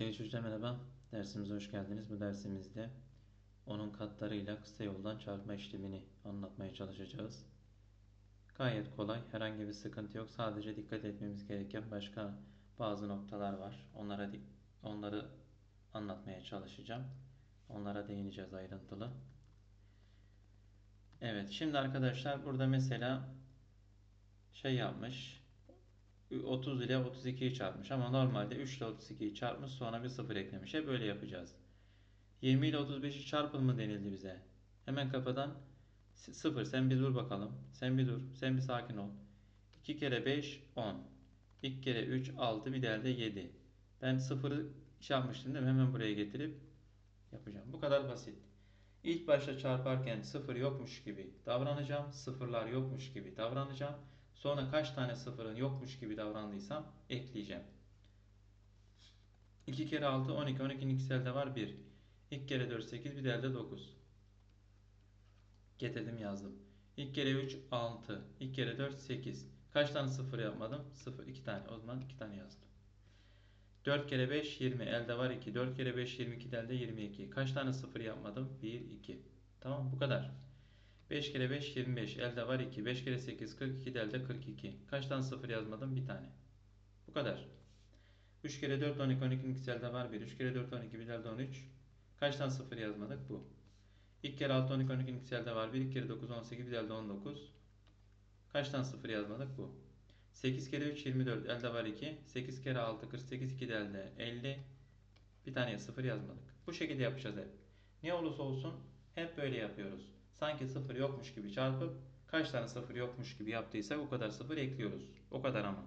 Sevgili çocuklar merhaba. Dersimize hoş geldiniz. Bu dersimizde onun katlarıyla kısa yoldan çarpma işlemini anlatmaya çalışacağız. Gayet kolay. Herhangi bir sıkıntı yok. Sadece dikkat etmemiz gereken başka bazı noktalar var. Onlara onları anlatmaya çalışacağım. Onlara değineceğiz ayrıntılı. Evet, şimdi arkadaşlar burada mesela şey yapmış. 30 ile 32'yi çarpmış ama normalde 3 ile 32'yi çarpmış sonra bir 0 eklemiş. Hep böyle yapacağız. 20 ile 35'i çarpın mı denildi bize. Hemen kafadan 0 sen bir dur bakalım. Sen bir dur. Sen bir sakin ol. 2 kere 5 10. 2 kere 3 6 bir de 7. Ben 0'ı şey yapmıştım değil mi? Hemen buraya getirip yapacağım. Bu kadar basit. İlk başta çarparken 0 yokmuş gibi davranacağım. Sıfırlar yokmuş gibi davranacağım. Sonra kaç tane sıfırın yokmuş gibi davrandıysam ekleyeceğim. 2 kere 6 12. 12'nin ikisi elde var 1. 2 kere 4 8 bir de elde 9. Getirdim yazdım. 2 kere 3 6. 2 kere 4 8. Kaç tane sıfır yapmadım? 0 2 tane. O zaman 2 tane yazdım. 4 kere 5 20. Elde var 2. 4 kere 5 22 elde 22. Kaç tane sıfır yapmadım? 1 2. Tamam bu kadar. 5 kere 5 25. Elde var 2. 5 kere 8 42. Elde 42. Kaç tane 0 yazmadım? Bir tane. Bu kadar. 3 kere 4 12. 12'nin ikisi elde var 1. 3 kere 4 12. Bir elde 13. Kaç tane 0 yazmadık? Bu. 2 kere 6 12. 12'nin ikisi elde var 1. 2 kere 9 18. Bir elde 19. Kaç tane 0 yazmadık? Bu. 8 kere 3 24. Elde var 2. 8 kere 6 48. 2 de elde 50. Bir tane 0 yazmadık. Bu şekilde yapacağız hep. Ne olursa olsun hep böyle yapıyoruz sanki sıfır yokmuş gibi çarpıp kaç tane sıfır yokmuş gibi yaptıysak o kadar sıfır ekliyoruz. O kadar ama.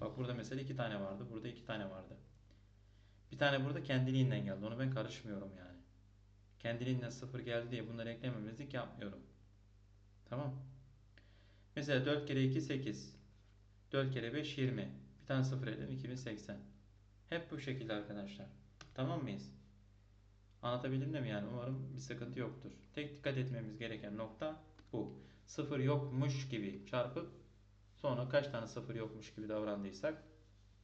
Bak burada mesela iki tane vardı. Burada iki tane vardı. Bir tane burada kendiliğinden geldi. Onu ben karışmıyorum yani. Kendiliğinden sıfır geldi diye bunları eklememezlik yapmıyorum. Tamam. Mesela 4 kere 2 8. 4 kere 5 20. Bir tane sıfır ekledim 2080. Hep bu şekilde arkadaşlar. Tamam mıyız? Anlatabildim mi yani? Umarım bir sıkıntı yoktur. Tek dikkat etmemiz gereken nokta bu. Sıfır yokmuş gibi çarpıp sonra kaç tane sıfır yokmuş gibi davrandıysak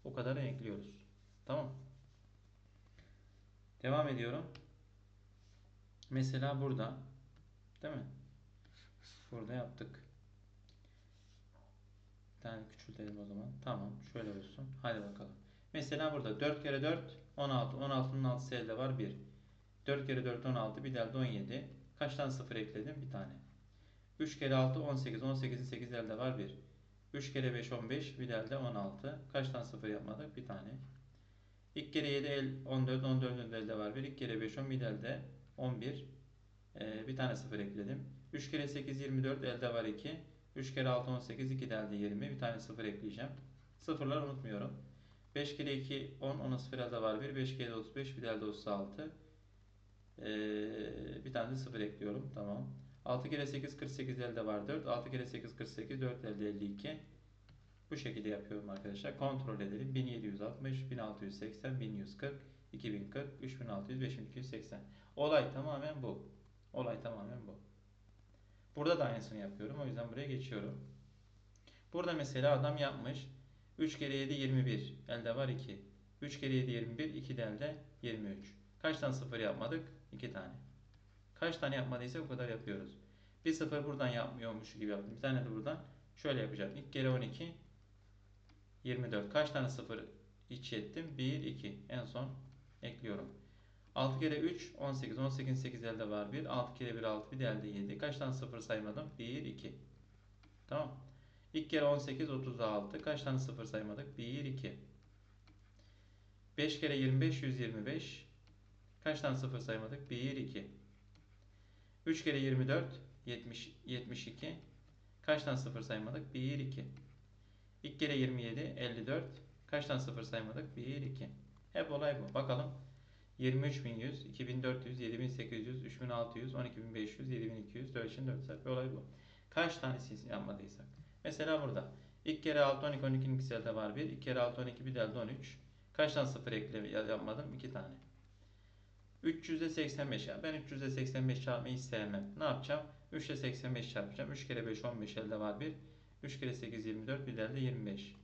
o kadar ekliyoruz. Tamam. Devam ediyorum. Mesela burada değil mi? Burada yaptık. Bir tane küçültelim o zaman. Tamam. Şöyle olsun. Hadi bakalım. Mesela burada 4 kere 4 16. 16'nın 6'sı elde var 1. 4 kere 4 16 bir elde 17. Kaç tane 0 ekledim? Bir tane. 3 kere 6 18. 18'in 8 elde var 1. 3 kere 5 15. Bir elde 16. Kaç tane 0 yapmadık? Bir tane. 2 kere 7 el 14. 14'ün elde var 1. 2 kere 5 10. Bir elde 11. Ee, bir tane 0 ekledim. 3 kere 8 24. Elde var 2. 3 kere 6 18. 2 de elde 20. Bir tane 0 ekleyeceğim. Sıfırlar unutmuyorum. 5 kere 2 10. 10'a 0 elde var 1. 5 kere 35. Bir de elde 36. Ee, bir tane de 0 ekliyorum. Tamam. 6 kere 8 48 elde var 4. 6 kere 8 48 4 elde 52. Bu şekilde yapıyorum arkadaşlar. Kontrol edelim. 1760, 1680, 1140, 2040, 3600, 5280. Olay tamamen bu. Olay tamamen bu. Burada da aynısını yapıyorum. O yüzden buraya geçiyorum. Burada mesela adam yapmış. 3 kere 7 21. Elde var 2. 3 kere 7 21. 2 de elde 23. Kaç tane sıfır yapmadık? 2 tane. Kaç tane yapmadıysa o kadar yapıyoruz. Bir sıfır buradan yapmıyormuş gibi yaptım. Bir tane de buradan şöyle yapacağım. İlk kere 12 24. Kaç tane sıfır iç ettim? 1, 2. En son ekliyorum. 6 kere 3 18. 18 8 elde var 1. 6 kere 1 6 bir de elde 7. Kaç tane sıfır saymadım? 1, 2. Tamam. İlk kere 18 36. Kaç tane sıfır saymadık? 1, 2. 5 kere 25 125. Kaç tane sıfır saymadık? 1, 2. 3 kere 24, 70, 72. Kaç tane sıfır saymadık? 1, 2. 2 kere 27, 54. Kaç tane sıfır saymadık? 1, 2. Hep olay bu. Bakalım. 23.100, 2400, 7800, 3600, 12500, 7200, 4400. Bir olay bu. Kaç tane siz yapmadıysak. Mesela burada. 2 kere 6, 12, 12'nin ikisi elde var 1. 2 kere 6, 12, bir de elde 13. Kaç tane sıfır ekle yapmadım? 2 tane. 300'e 85 ya. Ben 300'e 85 çarpmayı sevmem. Ne yapacağım? 3 ile 85 çarpacağım. 3 kere 5 15 elde var 1. 3 kere 8 24 bir elde 25.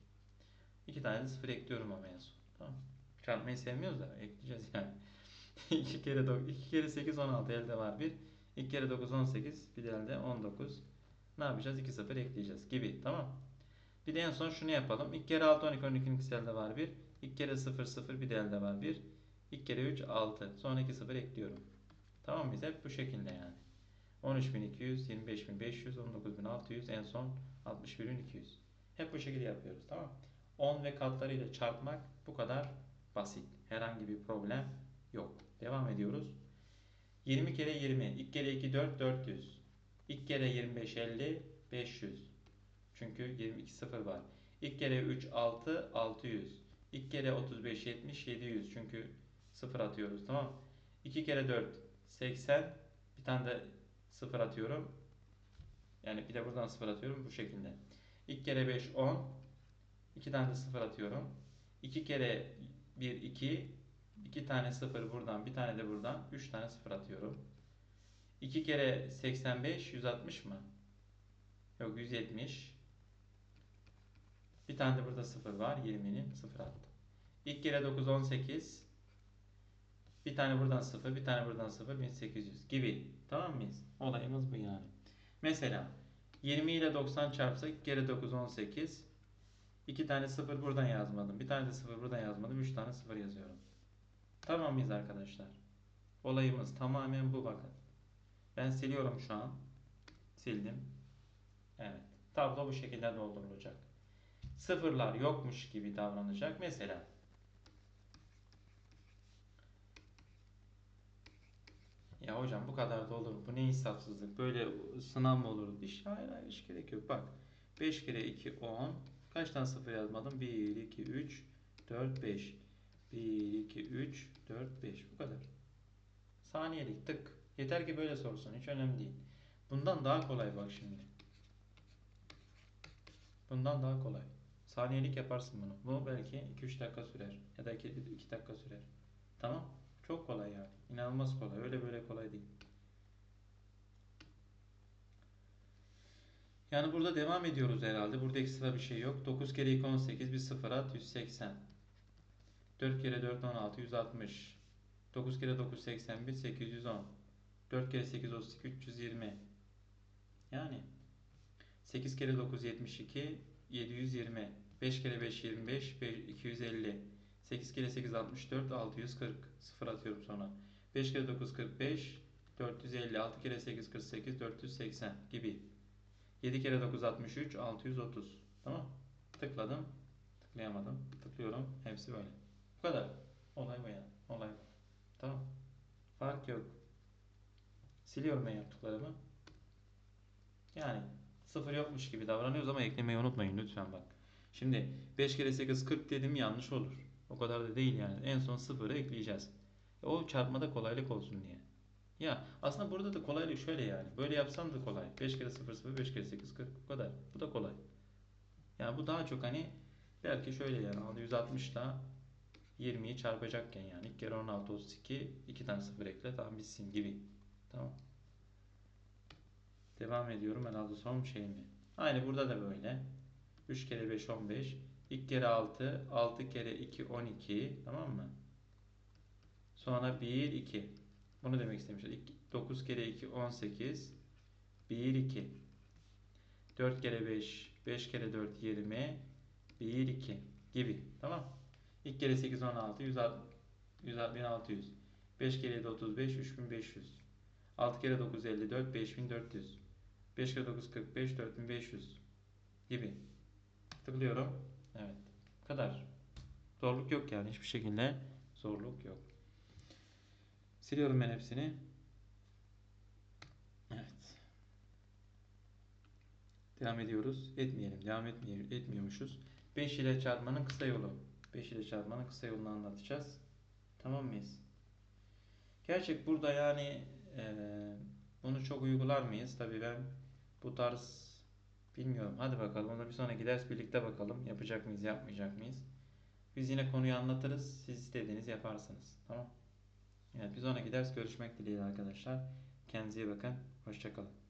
2 tane de sıfır ekliyorum ama en son. Tamam. Çarpmayı sevmiyoruz da ekleyeceğiz yani. 2 kere 9, 2 kere 8 16 elde var 1. 2 kere 9 18 bir de elde 19. Ne yapacağız? 2 sıfır ekleyeceğiz gibi tamam. Bir de en son şunu yapalım. 2 kere 6 12 12 ikisi elde var 1. 2 kere 0 0 bir de elde var 1. 2 kere 3 6. Sonra 2 sıfır ekliyorum. Tamam mıyız? Hep bu şekilde yani. 13.200, 25.500, 19.600, en son 61.200. Hep bu şekilde yapıyoruz. Tamam 10 ve katlarıyla çarpmak bu kadar basit. Herhangi bir problem yok. Devam ediyoruz. 20 kere 20, 2 kere 2 4 400. 2 kere 25 50 500. Çünkü 22 sıfır var. 2 kere 3 6 600. 2 kere 35 70 700. Çünkü sıfır atıyoruz tamam. 2 kere 4 80. Bir tane de sıfır atıyorum. Yani bir de buradan sıfır atıyorum bu şekilde. 2 kere 5 10. 2 tane de sıfır atıyorum. 2 kere 1 2. 2 tane sıfır buradan, bir tane de buradan. 3 tane sıfır atıyorum. 2 kere 85 160 mı? Yok 170. Bir tane de burada sıfır var. 20'nin sıfır attım. 2 kere 9 18. Bir tane buradan sıfır, bir tane buradan sıfır 1800 gibi. Tamam mıyız? Olayımız bu yani. Mesela 20 ile 90 çarpsak 2 kere 9 18. 2 tane sıfır buradan yazmadım. Bir tane de sıfır buradan yazmadım. 3 tane sıfır yazıyorum. Tamam mıyız arkadaşlar? Olayımız tamamen bu bakın. Ben siliyorum şu an. Sildim. Evet. Tablo bu şekilde doldurulacak. Sıfırlar yokmuş gibi davranacak. Mesela Ya hocam bu kadar da olur? Bu ne insafsızlık? Böyle sınav mı olur? Hiç, hayır hayır hiç gerek yok. Bak 5 kere 2 10. Kaç tane sıfır yazmadım? 1, 2, 3, 4, 5. 1, 2, 3, 4, 5. Bu kadar. Saniyelik tık. Yeter ki böyle sorsun. Hiç önemli değil. Bundan daha kolay bak şimdi. Bundan daha kolay. Saniyelik yaparsın bunu. Bu belki 2-3 dakika sürer. Ya da 2 dakika sürer. Tamam. Çok kolay yani. İnanılmaz kolay. Öyle böyle kolay değil. Yani burada devam ediyoruz herhalde. Burada ekstra bir şey yok. 9 kere 2 18 bir 0 at 180. 4 kere 4 16 160. 9 kere 9 81 810. 4 kere 8 32 320. Yani 8 kere 9 72 720. 5 kere 5 25 5, 250. 8 kere 8 64 640. 0 atıyorum sonra. 5 kere 9 45 450. 6 kere 8 48 480 gibi. 7 kere 9 63 630. Tamam. Tıkladım. Tıklayamadım. Tıklıyorum. Hepsi böyle. Bu kadar. Olay bu yani. Olay bu. Tamam. Fark yok. Siliyorum ben yaptıklarımı. Yani sıfır yokmuş gibi davranıyoruz ama eklemeyi unutmayın lütfen bak. Şimdi 5 kere 8 40 dedim yanlış olur. O kadar da değil yani. En son sıfırı ekleyeceğiz. O çarpmada kolaylık olsun diye. Ya aslında burada da kolaylık şöyle yani. Böyle yapsam da kolay. 5 kere 0 0 5 kere 8 40 bu kadar. Bu da kolay. Yani bu daha çok hani belki şöyle yani 160 ile 20'yi çarpacakken yani 2 kere 16 32 2 tane 0 ekle tamam bitsin gibi. Tamam. Devam ediyorum herhalde son şey mi? Aynı burada da böyle. 3 kere 5 15 2 kere 6 6 kere 2 12 tamam mı? Sonra 1 2 bunu demek istemişler. 9 kere 2 18 1 2 4 kere 5 5 kere 4 20 1 2 gibi tamam? 2 kere 8 16 160 1600 5 kere 7 35 3500 6 kere 9 54 5400 5 kere 9 45 4500 gibi. Tıklıyorum evet. Bu kadar. Zorluk yok yani. Hiçbir şekilde zorluk yok. Siliyorum ben hepsini. Evet. Devam ediyoruz. Etmeyelim. Devam etmeyelim etmiyormuşuz. 5 ile çarpmanın kısa yolu. 5 ile çarpmanın kısa yolunu anlatacağız. Tamam mıyız? Gerçek burada yani e, bunu çok uygular mıyız? Tabi ben bu tarz bilmiyorum. Hadi bakalım. Onu bir sonraki ders birlikte bakalım. Yapacak mıyız, yapmayacak mıyız? Biz yine konuyu anlatırız. Siz istediğiniz yaparsınız. Tamam. Evet bir sonraki ders görüşmek dileğiyle arkadaşlar. Kendinize iyi bakın. Hoşçakalın.